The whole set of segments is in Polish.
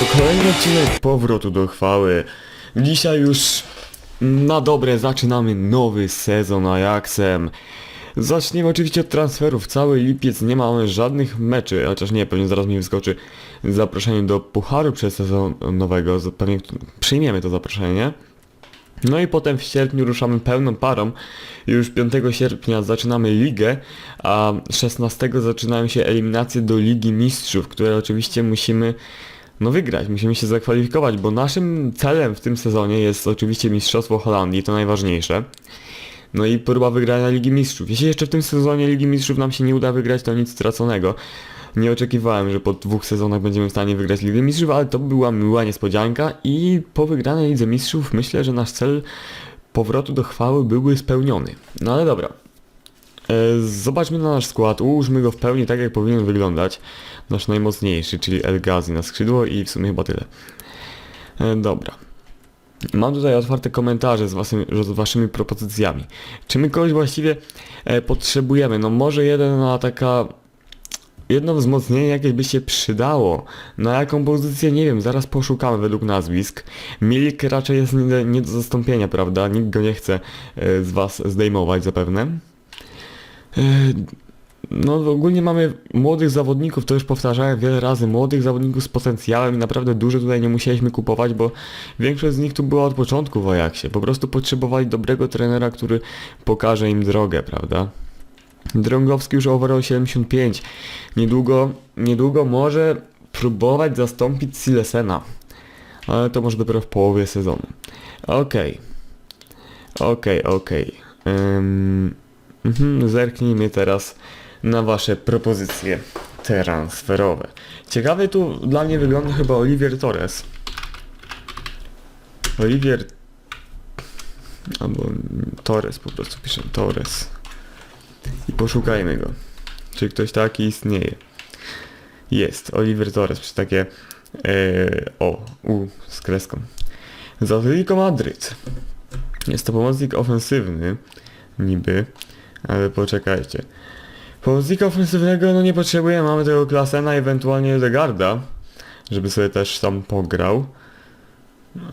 To kolejny odcinek powrotu do chwały. Dzisiaj już na dobre zaczynamy nowy sezon Ajaxem. Zaczniemy oczywiście od transferów. Cały lipiec nie mamy żadnych meczy, chociaż nie, pewnie zaraz mi wyskoczy zaproszenie do Pucharu przesezonowego. Z- Pewnie przyjmiemy to zaproszenie. No i potem w sierpniu ruszamy pełną parą. Już 5 sierpnia zaczynamy ligę, a 16 zaczynają się eliminacje do Ligi Mistrzów, które oczywiście musimy no wygrać, musimy się zakwalifikować, bo naszym celem w tym sezonie jest oczywiście Mistrzostwo Holandii, to najważniejsze. No i próba wygrania Ligi Mistrzów. Jeśli jeszcze w tym sezonie Ligi Mistrzów nam się nie uda wygrać, to nic straconego. Nie oczekiwałem, że po dwóch sezonach będziemy w stanie wygrać Ligę Mistrzów, ale to była miła niespodzianka i po wygranej Lidze Mistrzów myślę, że nasz cel powrotu do chwały byłby spełniony. No ale dobra. E, Zobaczmy na nasz skład, ułóżmy go w pełni tak jak powinien wyglądać. Nasz najmocniejszy, czyli El Ghazi na skrzydło i w sumie chyba tyle. E, Dobra. Mam tutaj otwarte komentarze z, waszymi, z waszymi propozycjami. Czy my kogoś właściwie e, potrzebujemy? No może jeden na taka... Jedno wzmocnienie jakieś by się przydało. Na jaką pozycję? Nie wiem, zaraz poszukamy według nazwisk. Milik raczej jest nie, nie do zastąpienia, prawda? Nikt go nie chce z was zdejmować zapewne. E, no ogólnie mamy młodych zawodników, to już powtarzałem wiele razy, młodych zawodników z potencjałem i naprawdę dużo tutaj nie musieliśmy kupować, bo większość z nich tu była od początku w Ajaxie. Po prostu potrzebowali dobrego trenera, który pokaże im drogę, prawda? Drągowski już overall 75. Niedługo, niedługo może próbować zastąpić Silesena. Ale to może dopiero w połowie sezonu. Okej. Okej, okej. Ym, mhm, Zerknijmy teraz na wasze propozycje transferowe. Ciekawy tu dla mnie wygląda chyba Olivier Torres. Olivier... Albo Torres po prostu piszę, Torres. I poszukajmy go. Czy ktoś taki istnieje? Jest, Oliver Torres, przy takie... E, o, U z kreską. Z Atletico Madryt. Jest to pomocnik ofensywny, niby, ale poczekajcie. Pomocnika ofensywnego no nie potrzebujemy, mamy tego Klasena, ewentualnie Legarda, żeby sobie też tam pograł.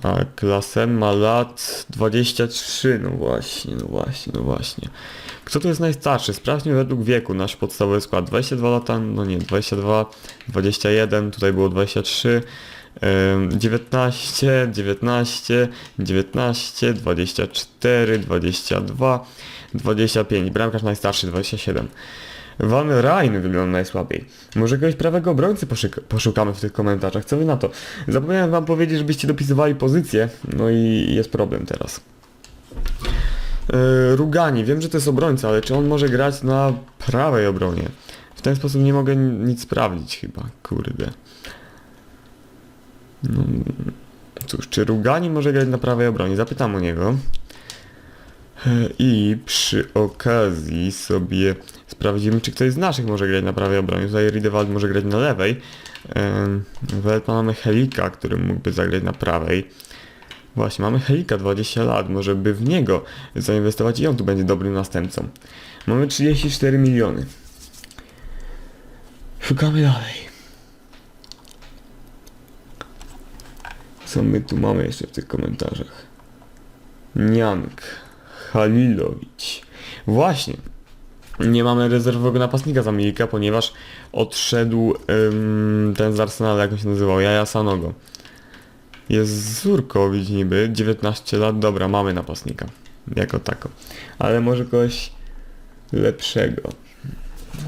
A Klasen ma lat 23, no właśnie, no właśnie, no właśnie. Kto tu jest najstarszy? Sprawdźmy według wieku nasz podstawowy skład. 22 lata, no nie, 22, 21, tutaj było 23, em, 19, 19, 19, 24, 22, 25. Bramkarz najstarszy, 27. Van Rijn wygląda najsłabiej. Może jakiegoś prawego obrońcy poszukamy w tych komentarzach. Co wy na to? Zapomniałem wam powiedzieć, żebyście dopisywali pozycję. No i jest problem teraz. Yy, Rugani, wiem, że to jest obrońca, ale czy on może grać na prawej obronie? W ten sposób nie mogę ni- nic sprawdzić chyba, kurde. No, cóż, czy Rugani może grać na prawej obronie? Zapytam o niego. I przy okazji sobie sprawdzimy, czy ktoś z naszych może grać na prawej obronie. Tutaj Riedewald może grać na lewej. Em, W LPA mamy Helika, który mógłby zagrać na prawej. Właśnie, mamy Helika 20 lat, może by w niego zainwestować i on tu będzie dobrym następcą. Mamy 34 miliony. Szukamy dalej. Co my tu mamy jeszcze w tych komentarzach? Niank. Halilowicz. Właśnie. Nie mamy rezerwowego napastnika za Milika, ponieważ odszedł ym, ten z Arsenala, jak on się nazywał, Jaja Sanogo. Jest Zurkowicz niby, 19 lat, dobra, mamy napastnika. Jako tako. Ale może kogoś lepszego.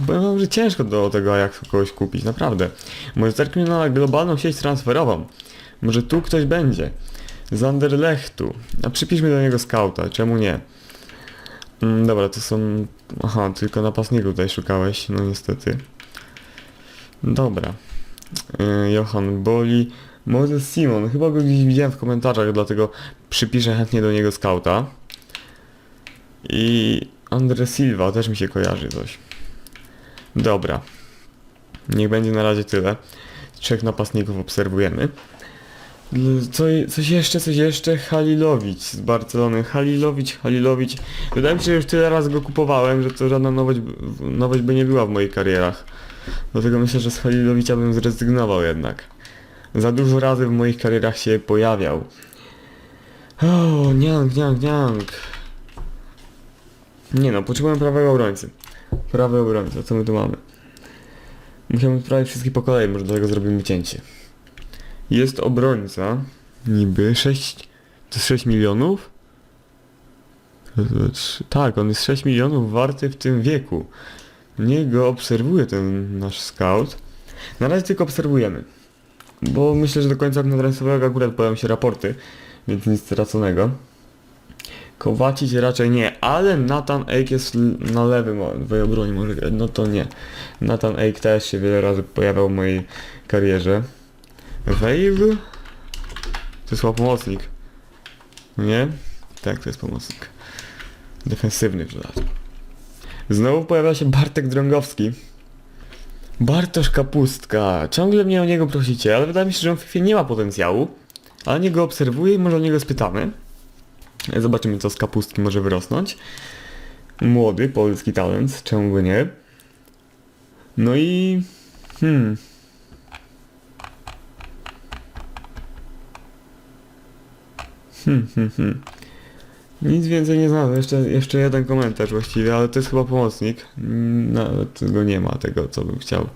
Powiem wam, że ciężko do tego jak kogoś kupić, naprawdę. Może zerknijmy na globalną sieć transferową. Może tu ktoś będzie. Z Anderlechtu. A przypiszmy do niego skauta, czemu nie? Mm, dobra, to są... Aha, tylko napastników tutaj szukałeś, no niestety. Dobra. Yy, Johan Boli. Moses Simon, chyba go gdzieś widziałem w komentarzach, dlatego przypiszę chętnie do niego skauta. I Andre Silva też mi się kojarzy coś. Dobra. Niech będzie na razie tyle. Trzech napastników obserwujemy. Co, coś jeszcze, coś jeszcze? Halilowicz z Barcelony. Halilowicz, Halilowicz. Wydaje mi się, że już tyle razy go kupowałem, że to żadna nowość, nowość by nie była w moich karierach. Dlatego myślę, że z Halilowicza bym zrezygnował jednak. za dużo razy w moich karierach się pojawiał. O, niang, niang, niang. Nie no, potrzebujemy prawego obrońcy. Prawy obrońca, co my tu mamy? Musiałem prawie wszystkich po kolei, może do tego zrobimy cięcie. Jest obrońca. Niby 6... To jest 6 milionów? Tak, on jest 6 milionów warty w tym wieku. Niech go obserwuje ten nasz scout. Na razie tylko obserwujemy. Bo myślę, że do końca okna transferowego akurat pojawią się raporty, więc nic straconego. Kowacić raczej nie, ale Nathan Ake jest na lewym w obronie może grać, no to nie. Nathan Ake też się wiele razy pojawiał w mojej karierze. Wave? To jest chyba pomocnik. Nie? Tak, to jest pomocnik. Defensywny w dodatku. Znowu pojawia się Bartek Drągowski. Bartosz Kapustka. Ciągle mnie o niego prosicie, ale wydaje mi się, że on w FIFA nie ma potencjału. Ale nie go obserwuję i może o niego spytamy. Zobaczymy, co z kapustki może wyrosnąć. Młody, polski talent, czemu by nie? No i... Hmm... Hmm, hmm, hmm. Nic więcej nie znam. Jeszcze, jeszcze jeden komentarz właściwie, ale to jest chyba pomocnik. Nawet go nie ma, tego co bym chciał.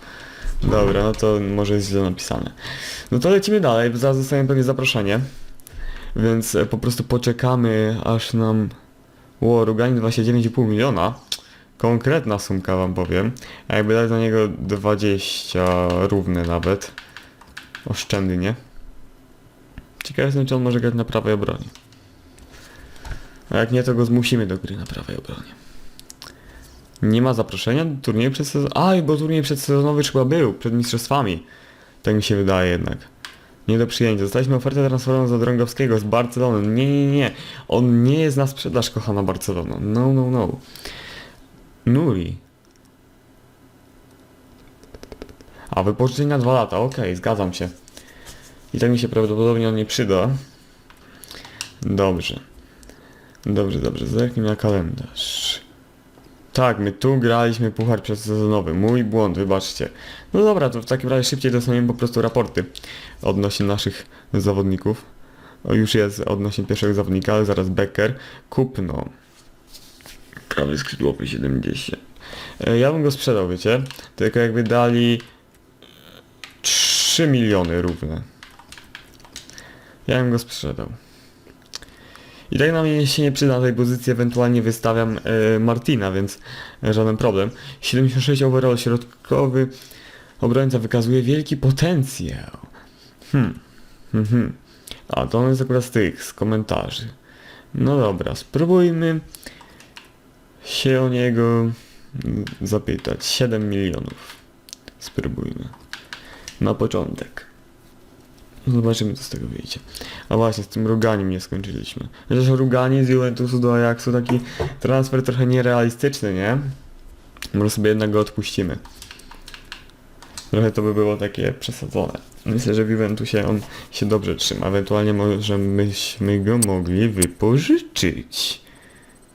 Dobra, no to może jest źle napisane. No to lecimy dalej, zaraz dostaniemy pewnie zaproszenie. Więc e, po prostu poczekamy, aż nam... Ło, Ruganin 29,5 miliona. Konkretna sumka wam powiem. A jakby dać na niego 20 równe nawet. Oszczędnie. Ciekaw jestem, czy on może grać na prawej obronie. A jak nie, to go zmusimy do gry na prawej obronie. Nie ma zaproszenia do turnieju przedsezonowy. Aj, bo turniej przedsezonowy chyba był, przed mistrzostwami. Tak mi się wydaje jednak. Nie do przyjęcia. Dostaliśmy ofertę transferową za Drągowskiego z Barcelony. Nie, nie, nie. On nie jest na sprzedaż, kochana Barcelona. No, no, no. Nuri. A, wypożyczenie na dwa lata. Okej, zgadzam się. I tak mi się prawdopodobnie on nie przyda. Dobrze. Dobrze, dobrze. Zerknij na kalendarz. Tak, my tu graliśmy puchar przedsezonowy. Mój błąd, wybaczcie. No dobra, to w takim razie szybciej dostaniemy po prostu raporty odnośnie naszych zawodników. O, już jest odnośnie pierwszego zawodnika, ale zaraz Becker. Kupno. Prawy skrzydłowy 70. E, Ja bym go sprzedał, wiecie? Tylko jakby dali 3 miliony równe. Ja bym go sprzedał. I tak na mnie się nie przyda na tej pozycji, ewentualnie wystawiam e, Martina, więc e, żaden problem. 76 overall środkowy obrońca wykazuje wielki potencjał. Hmm. Mhm. A to on jest akurat z tych, z komentarzy. No dobra, spróbujmy się o niego mm, zapytać. 7 milionów. Spróbujmy. Na początek. Zobaczymy co z tego wyjdzie. A właśnie, z tym Ruganiem nie skończyliśmy. Chociaż Rugani z Juventusu do Ajaxu taki transfer trochę nierealistyczny, nie? Może sobie jednak go odpuścimy. Trochę to by było takie przesadzone. Myślę, że w Juventusie on się dobrze trzyma. Ewentualnie może myśmy go mogli wypożyczyć.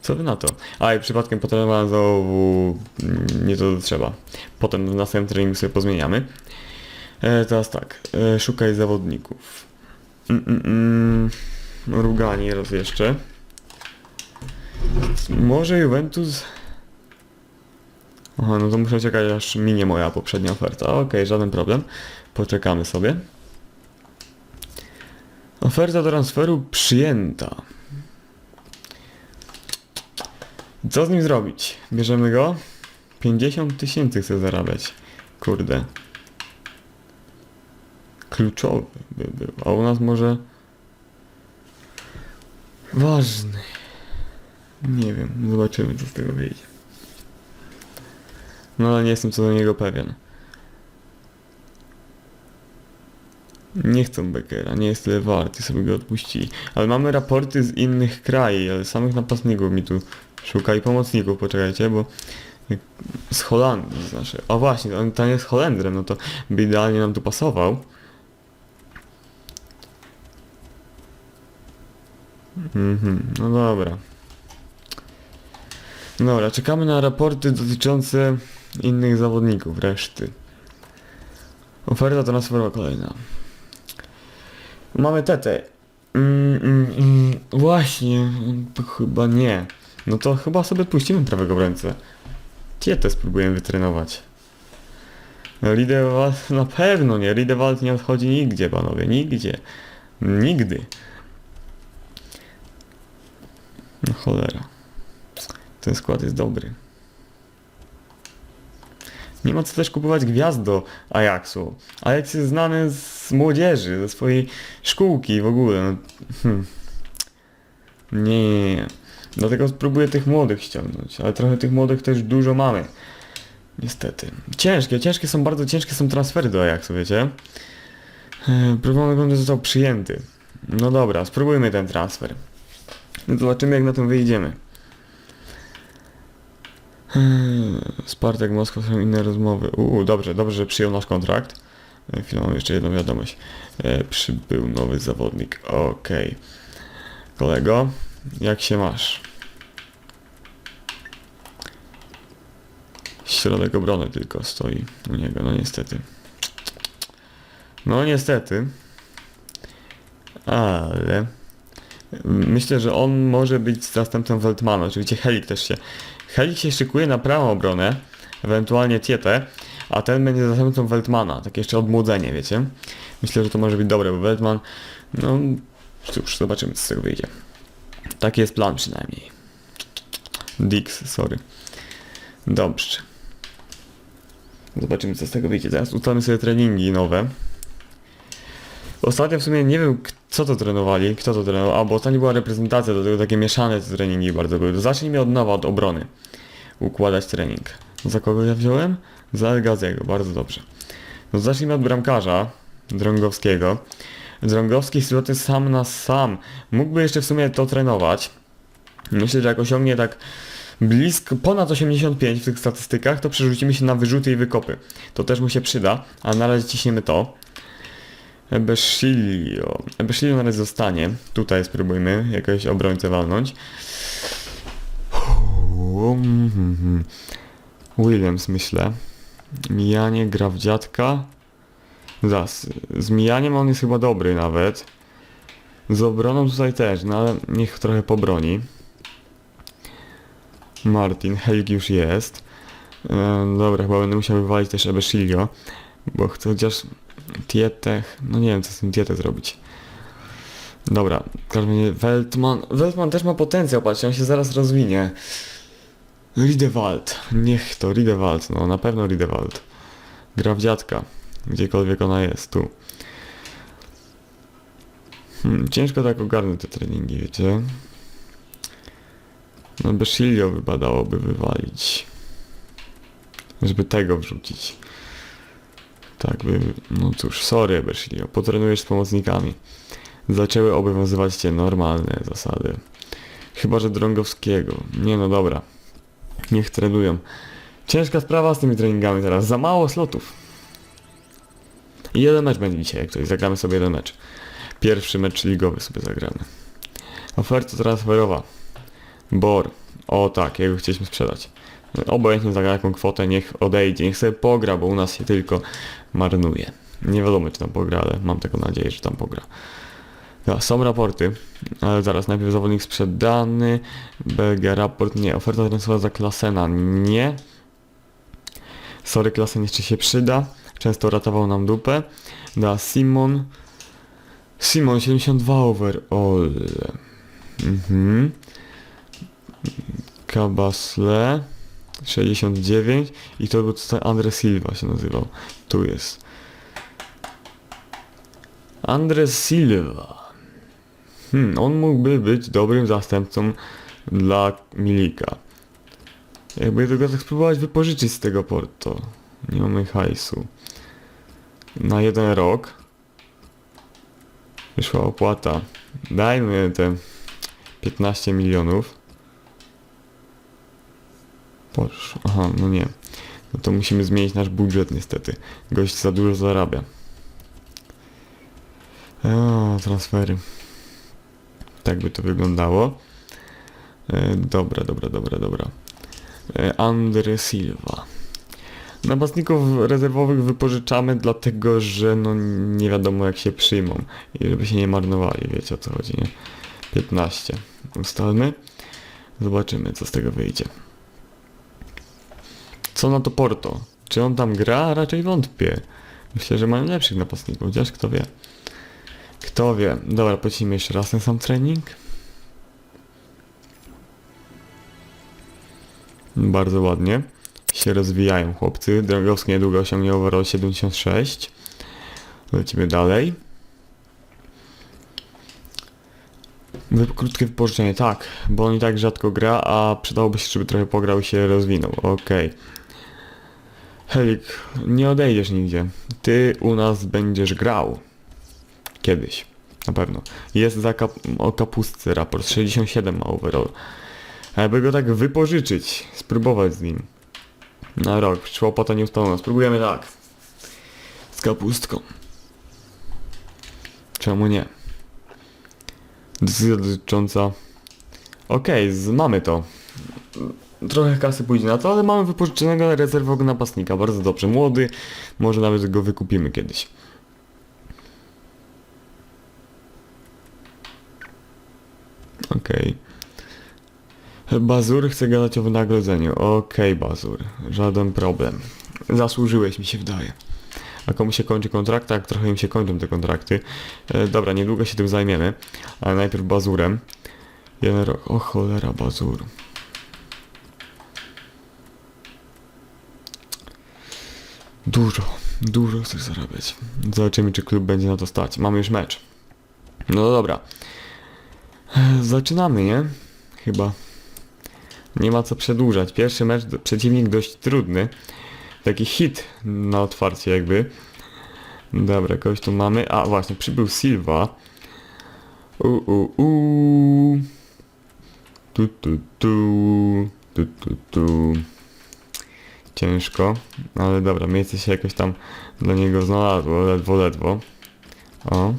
Co wy na to? A i przypadkiem potem znowu mm, nie to trzeba. Potem w następnym treningu sobie pozmieniamy. E, teraz tak, e, szukaj zawodników. Mm, mm, mm. Rugani raz jeszcze. Może Juventus... Aha, no to muszę czekać aż minie moja poprzednia oferta. Okej, żaden problem. Poczekamy sobie. Oferta do transferu przyjęta. Co z nim zrobić? Bierzemy go? 50 tysięcy chce zarabiać. Kurde. Kluczowy by był. A u nas może... Ważny. Nie wiem, zobaczymy co z tego wyjdzie. No ale nie jestem co do niego pewien. Nie chcą Beckera, nie jest tyle warty, sobie go odpuścili. Ale mamy raporty z innych krajów, ale samych napastników mi tu szuka i pomocników, poczekajcie, bo z Holandii znaczy. O właśnie, on tam jest Holendrem, no to by idealnie nam tu pasował. Mhm, no dobra. Dobra, czekamy na raporty dotyczące innych zawodników, reszty. Oferta transferowa kolejna. Mamy tetę. Mm, mm, mm, właśnie, to chyba nie. No to chyba sobie puścimy prawego obrońcę. Tietę spróbujemy wytrenować. Ridewald na pewno nie. Ridewald nie odchodzi nigdzie, panowie. Nigdzie. Nigdy. No cholera. Ten skład jest dobry. Nie ma co też kupować gwiazd do Ajaxu. Ajax jest znany z młodzieży, ze swojej szkółki w ogóle. No, hmm. Nie, nie, nie. Dlatego spróbuję tych młodych ściągnąć, ale trochę tych młodych też dużo mamy. Niestety. Ciężkie, ciężkie są, bardzo ciężkie są transfery do Ajaxu, wiecie? Eee, Próbowany będę został przyjęty. No dobra, spróbujmy ten transfer. No Zobaczymy jak na tym wyjdziemy. Eee, Spartak Moskwa są inne rozmowy. Uuu, dobrze, dobrze, że przyjął nasz kontrakt. E, Chwilę mam jeszcze jedną wiadomość. E, przybył nowy zawodnik. Okej. Kolego, jak się masz? Środek obrony tylko stoi u niego, no niestety. No niestety. Ale... Myślę, że on może być zastępcą Weltmana. Oczywiście Helik też się... Helik się szykuje na prawą obronę, ewentualnie Tietę, a ten będzie zastępcą Weltmana. Tak jeszcze odmłodzenie, wiecie? Myślę, że to może być dobre, bo Weltman... No... Cóż, zobaczymy co z tego wyjdzie. Taki jest plan przynajmniej. Dix, sorry. Dobrze. Zobaczymy co z tego wyjdzie. Teraz ustalmy sobie treningi nowe. Ostatnio w sumie nie wiem co to trenowali, kto to trenował, a bo ostatnio była reprezentacja, do tego takie mieszane treningi bardzo były. Zacznijmy od nowa, od obrony. Układać trening. Za kogo ja wziąłem? Za El Ghaziego, bardzo dobrze. No zacznijmy od bramkarza Drągowskiego. Drągowski sytuacja sam na sam. Mógłby jeszcze w sumie to trenować. Myślę, że jak osiągnie tak blisko, ponad 85 w tych statystykach, to przerzucimy się na wyrzuty i wykopy. To też mu się przyda, a na razie ciśniemy to. Ebeszilio. Ebeszilio na razie zostanie. Tutaj spróbujmy jakiegoś obrońcę walnąć. Williams myślę. Mijanie gra w dziadka. Zas. Z mijaniem on jest chyba dobry nawet. Z obroną tutaj też, no ale niech trochę pobroni. Martin, Helg już jest. E, dobra, chyba będę musiał wywalić też Ebeszilio, bo chcę chociaż Tietę, no nie wiem co z tym Tietę zrobić. Dobra, razie Weltman, Weltman też ma potencjał, patrzcie, on się zaraz rozwinie. Riedewald, niech to, Riedewald, no na pewno Riedewald. Gra w dziadka, gdziekolwiek ona jest, tu. Hmm, ciężko tak ogarnąć te treningi, wiecie? No Beszilio wypadałoby wywalić. Żeby tego wrzucić. Tak by... No cóż, sorry Beszilio, potrenujesz z pomocnikami. Zaczęły obowiązywać cię normalne zasady. Chyba, że Drągowskiego. Nie no dobra. Niech trenują. Ciężka sprawa z tymi treningami teraz. Za mało slotów. Jeden mecz będzie dzisiaj, jak ktoś. Zagramy sobie jeden mecz. Pierwszy mecz ligowy sobie zagramy. Oferta transferowa. Bor. O tak, jego chcieliśmy sprzedać. Obojętnie za jaką kwotę, niech odejdzie, niech sobie pogra, bo u nas się tylko marnuje. Nie wiadomo czy tam pogra, ale mam taką nadzieję, że tam pogra. Ja, są raporty, ale zaraz, najpierw zawodnik sprzedany, Belgia raport, nie, oferta transferowa za Klasena, nie. Sorry, Klasen jeszcze się przyda, często ratował nam dupę. Da, Simon, Simon 72 overall. Mhm. Kabasle 69 i to był tutaj Andre Silva się nazywał. Tu jest. Andre Silva. Hmm, on mógłby być dobrym zastępcą dla Milika. Jakby tylko tak spróbować wypożyczyć z tego Porto. Nie mamy hajsu. Na jeden rok. Wyszła opłata. Dajmy te 15 milionów. Poszło. Aha, no nie. No to musimy zmienić nasz budżet niestety. Gość za dużo zarabia. O, transfery. Tak by to wyglądało. E, dobra, dobra, dobra, dobra. E, Andre Silva. Napastników rezerwowych wypożyczamy dlatego, że no nie wiadomo jak się przyjmą i żeby się nie marnowali, wiecie o co chodzi, nie? 15. Ustalmy. Zobaczymy co z tego wyjdzie. Co na to Porto? Czy on tam gra? Raczej wątpię. Myślę, że mają lepszych napastników, chociaż kto wie. Kto wie. Dobra, polecimy jeszcze raz ten sam trening. Bardzo ładnie się rozwijają chłopcy. Drogowski niedługo osiągnie overall 76. Lecimy dalej. Krótkie wypożyczenie, tak, bo on i tak rzadko gra, a przydałoby się, żeby trochę pograł i się rozwinął. Okej. Helik, nie odejdziesz nigdzie. Ty u nas będziesz grał. Kiedyś. Na pewno. Jest za kap o kapustce raport. 67 ma overall. A jakby go tak wypożyczyć, spróbować z nim. Na rok, szłopota nieustalona. Spróbujemy tak. Z kapustką. Czemu nie? Decyzja dotycząca... Okej, z- mamy to. Trochę kasy pójdzie na to, ale mamy wypożyczonego rezerwowego napastnika. Bardzo dobrze. Młody. Może nawet go wykupimy kiedyś. Okej. Bazur chce gadać o wynagrodzeniu. Okej, Bazur. Żaden problem. Zasłużyłeś, mi się wydaje. A komu się kończy kontrakt? Tak, trochę im się kończą te kontrakty. E, dobra, niedługo się tym zajmiemy. Ale najpierw Bazurem. Jeden rok. O cholera, Bazur. Dużo, dużo chcesz zarabiać. Zobaczymy, czy klub będzie na to stać. Mamy już mecz. No dobra. Zaczynamy, nie? Chyba. Nie ma co przedłużać. Pierwszy mecz, przeciwnik dość trudny. Taki hit na otwarcie jakby. Dobra, kogoś tu mamy. A właśnie, przybył Silva. U, u, u. Tu, tu, tu. Tu, tu, tu. Ciężko, ale dobra, miejsce się jakoś tam dla niego znalazło, ledwo, ledwo. O.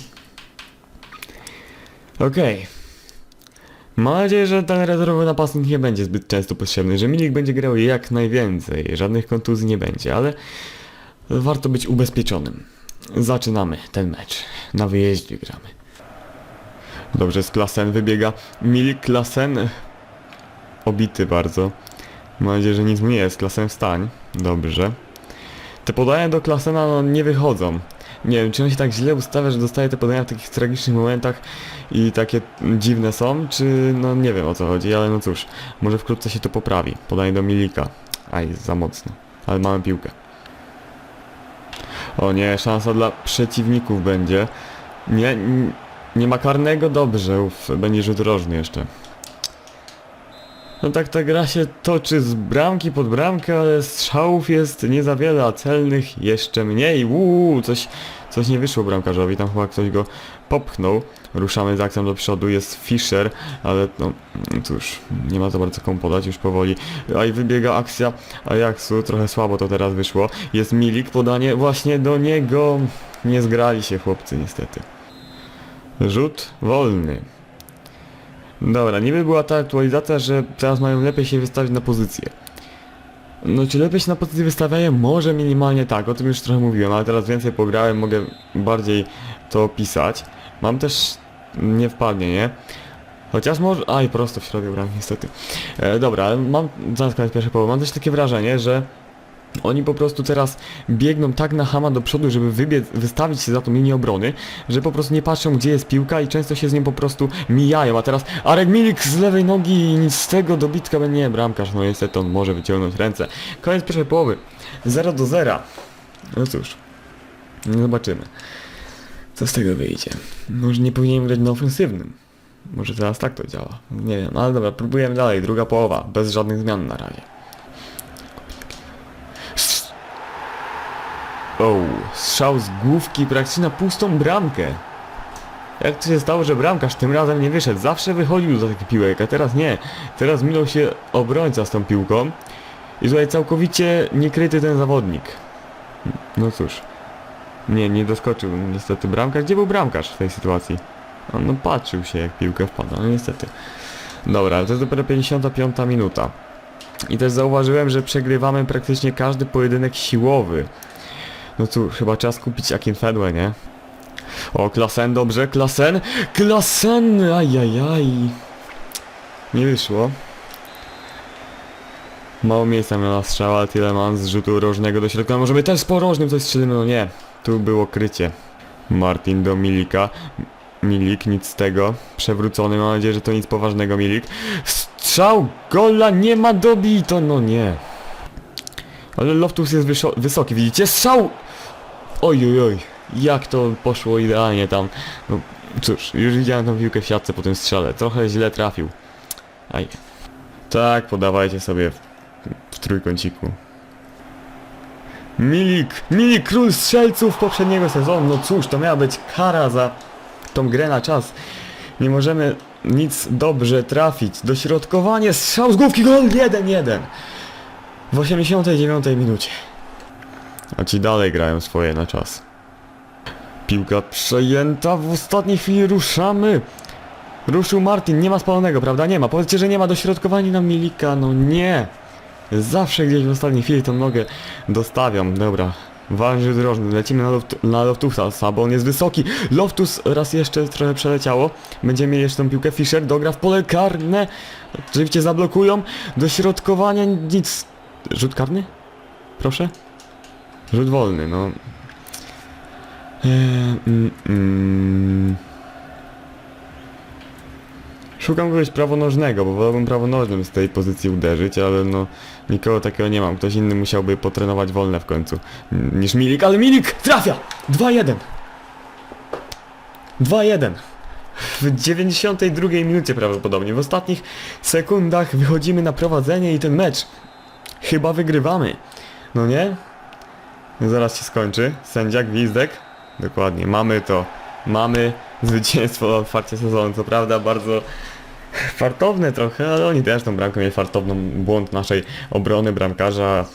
Okej. Mam nadzieję, że ten rezerwowy napastnik nie będzie zbyt często potrzebny, że Milik będzie grał jak najwięcej, żadnych kontuzji nie będzie, ale warto być ubezpieczonym. Zaczynamy ten mecz. Na wyjeździe gramy. Dobrze, z Klasen wybiega Milik Klasen. Obity bardzo. Mam nadzieję, że nic mu nie jest. Klasen wstań. Dobrze. Te podania do Klasena no, nie wychodzą. Nie wiem, czy on się tak źle ustawia, że dostaje te podania w takich tragicznych momentach i takie dziwne są, czy no nie wiem o co chodzi, ale no cóż, może wkrótce się to poprawi. Podanie do Milika. Aj, za mocno. Ale mamy piłkę. O nie, szansa dla przeciwników będzie. Nie, nie ma karnego, dobrze, uf, będzie rzut rożny jeszcze. No tak ta gra się toczy z bramki pod bramkę, ale strzałów jest nie za wiele, a celnych jeszcze mniej. Uuu, coś, coś nie wyszło bramkarzowi, tam chyba ktoś go popchnął. Ruszamy z akcją do przodu, jest Fischer, ale no cóż, nie ma za bardzo komu podać już powoli. A i wybiega akcja Ajaxu, trochę słabo to teraz wyszło. Jest Milik, podanie właśnie do niego. Nie zgrali się chłopcy niestety. Rzut wolny. Dobra, niby była ta aktualizacja, że teraz mają lepiej się wystawić na pozycję. No czy lepiej się na pozycję wystawiają? Może minimalnie tak, o tym już trochę mówiłem, ale teraz więcej pograłem, mogę bardziej to opisać. Mam też... nie wpadnie, nie? Chociaż może... Aj, prosto w środek bram, niestety. E, dobra, mam... zaraz koniec pierwszej połowy. Mam też takie wrażenie, że oni po prostu teraz biegną tak na hama do przodu, żeby wybiec, wystawić się za tą linię obrony, że po prostu nie patrzą gdzie jest piłka i często się z nią po prostu mijają, a teraz Arek Milik z lewej nogi i nic z tego dobitka będzie nie bramkarz, no niestety on może wyciągnąć ręce. Koniec pierwszej połowy. 0 do 0. No cóż, zobaczymy. Co z tego wyjdzie? Może nie powinienem grać na ofensywnym. Może teraz tak to działa. Nie wiem, ale dobra, próbujemy dalej. Druga połowa, bez żadnych zmian na razie. O, strzał z główki praktycznie na pustą bramkę. Jak to się stało, że bramkarz tym razem nie wyszedł? Zawsze wychodził za taki piłek, a teraz nie. Teraz minął się obrońca z tą piłką. I tutaj całkowicie niekryty ten zawodnik. No cóż. Nie, nie doskoczył niestety bramkarz. Gdzie był bramkarz w tej sytuacji? On no, patrzył się jak piłkę wpada, no niestety. Dobra, to jest dopiero 55 minuta. I też zauważyłem, że przegrywamy praktycznie każdy pojedynek siłowy. No cóż, chyba czas kupić Akinfedłę, nie? O, Klasen, dobrze, Klasen! Klasen! Ajajaj! Nie wyszło. Mało miejsca miała strzała, Tielemans z rzutu rożnego do środka. Możemy też z porożnym coś strzelimy, no nie. Tu było krycie. Martin do Milika. Milik, nic z tego. Przewrócony, mam nadzieję, że to nic poważnego, Milik. Strzał! Gola nie ma dobito, no nie. Ale Loftus jest wysoki, widzicie? Strzał! Oj, oj, oj. Jak to poszło idealnie tam. No cóż, już widziałem tą piłkę w siatce po tym strzale. Trochę źle trafił. Aj. Tak, podawajcie sobie w, w trójkąciku. Milik! Milik, król strzelców poprzedniego sezonu. No cóż, to miała być kara za tą grę na czas. Nie możemy nic dobrze trafić. Dośrodkowanie, strzał z główki, gol 1-1. W 89 minucie. A ci dalej grają swoje na czas. Piłka przejęta, w ostatniej chwili ruszamy. Ruszył Martin, nie ma spalonego, prawda? Nie ma. Powiedzcie, że nie ma dośrodkowania na Milika, no nie. Zawsze gdzieś w ostatniej chwili tą nogę dostawiam, dobra. Ważny drożny, lecimy na, Loft na Loftusa, bo on jest wysoki. Loftus raz jeszcze trochę przeleciało. Będziemy mieli jeszcze tą piłkę. Fischer dogra w pole karne. Oczywiście zablokują. Dośrodkowania nic. Rzut karny? Proszę? Rzut wolny, no. Eee, mm, mm. Szukam kogoś prawonożnego, bo wolałbym prawonożnym z tej pozycji uderzyć, ale no nikogo takiego nie mam. Ktoś inny musiałby potrenować wolne w końcu niż Milik, ale Milik trafia! 2-1! 2-1! W 92 minucie prawdopodobnie, w ostatnich sekundach wychodzimy na prowadzenie i ten mecz chyba wygrywamy. No nie? Zaraz się skończy. Sędzia, gwizdek. Dokładnie, mamy to. Mamy zwycięstwo otwarcie sezonu. Co prawda bardzo fartowne trochę, ale oni też tą bramkę mieli fartowną. Błąd naszej obrony bramkarza.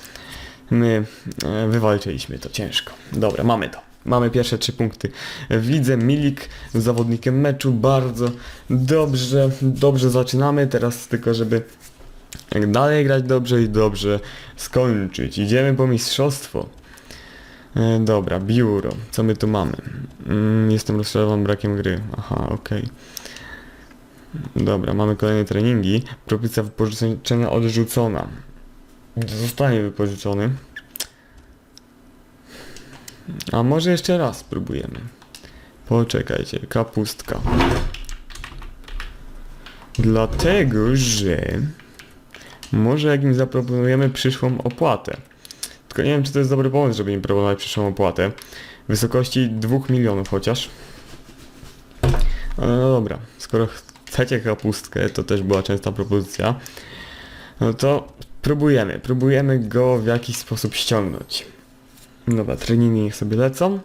My e, wywalczyliśmy to ciężko. Dobra, mamy to. Mamy pierwsze trzy punkty. Widzę Milik zawodnikiem meczu. Bardzo dobrze, dobrze zaczynamy. Teraz tylko, żeby dalej grać dobrze i dobrze skończyć. Idziemy po mistrzostwo. E, dobra, biuro. Co my tu mamy? Mm, jestem rozczarowany brakiem gry. Aha, okej. Dobra, mamy kolejne treningi. Propozycja wypożyczenia odrzucona. Zostanie wypożyczony. A może jeszcze raz spróbujemy. Poczekajcie, kapustka. Dlatego, że może jak im zaproponujemy przyszłą opłatę. Tylko nie wiem, czy to jest dobry pomysł, żeby im proponować przyszłą opłatę. W wysokości 2 milionów chociaż. Ale no dobra, skoro chcecie kapustkę, to też była częsta propozycja, no to próbujemy, próbujemy go w jakiś sposób ściągnąć. Dobra, treningi niech sobie lecą.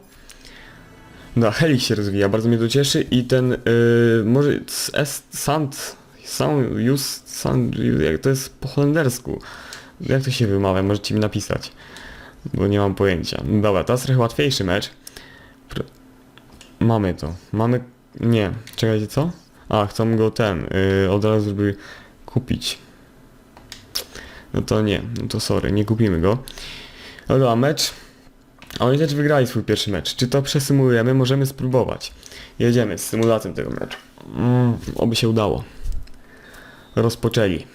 No, Helix się rozwija, bardzo mnie to cieszy i ten, yy, może S, Sand, Sound, Use, Sound, jak to jest po holendersku. Jak to się wymawia, możecie mi napisać. Bo nie mam pojęcia. Dobra, teraz trochę łatwiejszy mecz. Mamy to. Mamy... Nie. Czekajcie, co? A, chcą go ten, yy, od razu żeby kupić. No to nie, no to sorry, nie kupimy go. Dobra, mecz. A oni też wygrali swój pierwszy mecz. Czy to przesymulujemy? Możemy spróbować. Jedziemy z symulacją tego meczu. Mm, oby się udało. Rozpoczęli.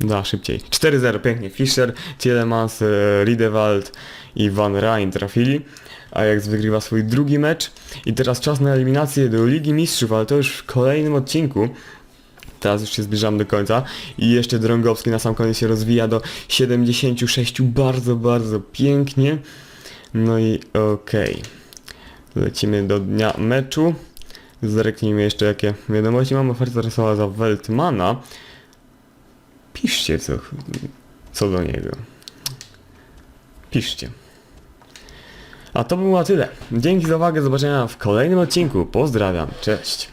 Da, szybciej. 4-0, pięknie. Fischer, Tielemans, e, Riedewald i Van Rijn trafili. Ajax wygrywa swój drugi mecz. I teraz czas na eliminację do Ligi Mistrzów, ale to już w kolejnym odcinku. Teraz już się zbliżam do końca. I jeszcze Drągowski na sam koniec się rozwija do 76. Bardzo, bardzo pięknie. No i okej. Lecimy do dnia meczu. Zerknijmy jeszcze jakie wiadomości. Mam ofertę rysowa za Weltmana. Piszcie co, co do niego. Piszcie. A to było tyle. Dzięki za uwagę, zobaczenia w kolejnym odcinku. Pozdrawiam, cześć.